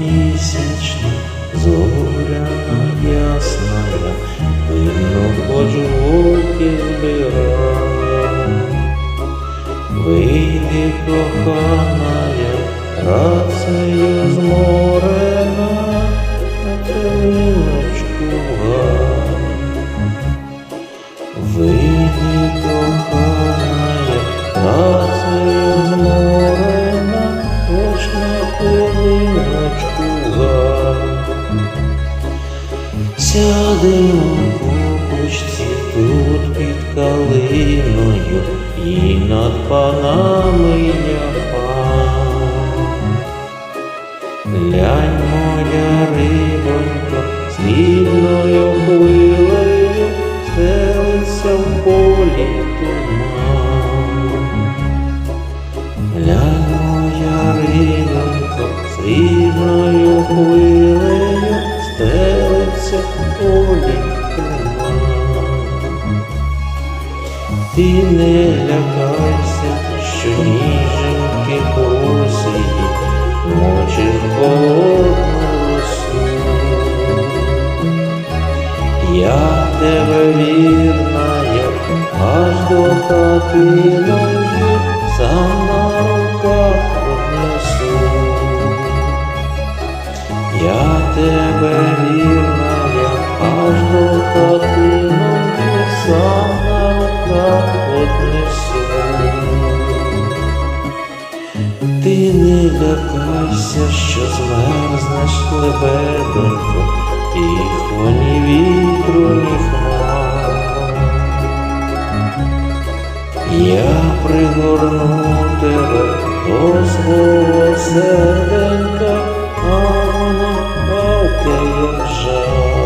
місячна, зоряна ясна, видно, хоч вовки збирає. Вийди, коханая, Сядемо по кущці тут під калиною і над панами япа. Глянь, моя рибонько, срібною хвилею стелиться в полі туман. Глянь, моя рибонько, срібною хвилею Ти не лякайся, що ніженьки посиді, мочить холодну росу. Я тебе вірна, як аж до хатиної, сам на руках однесу. Я тебе Ти не лякайся, що змерзнеш лебеденько, і ні вітру ні хмар. Я пригорну тебе до свого серденька, а воно палке як жар.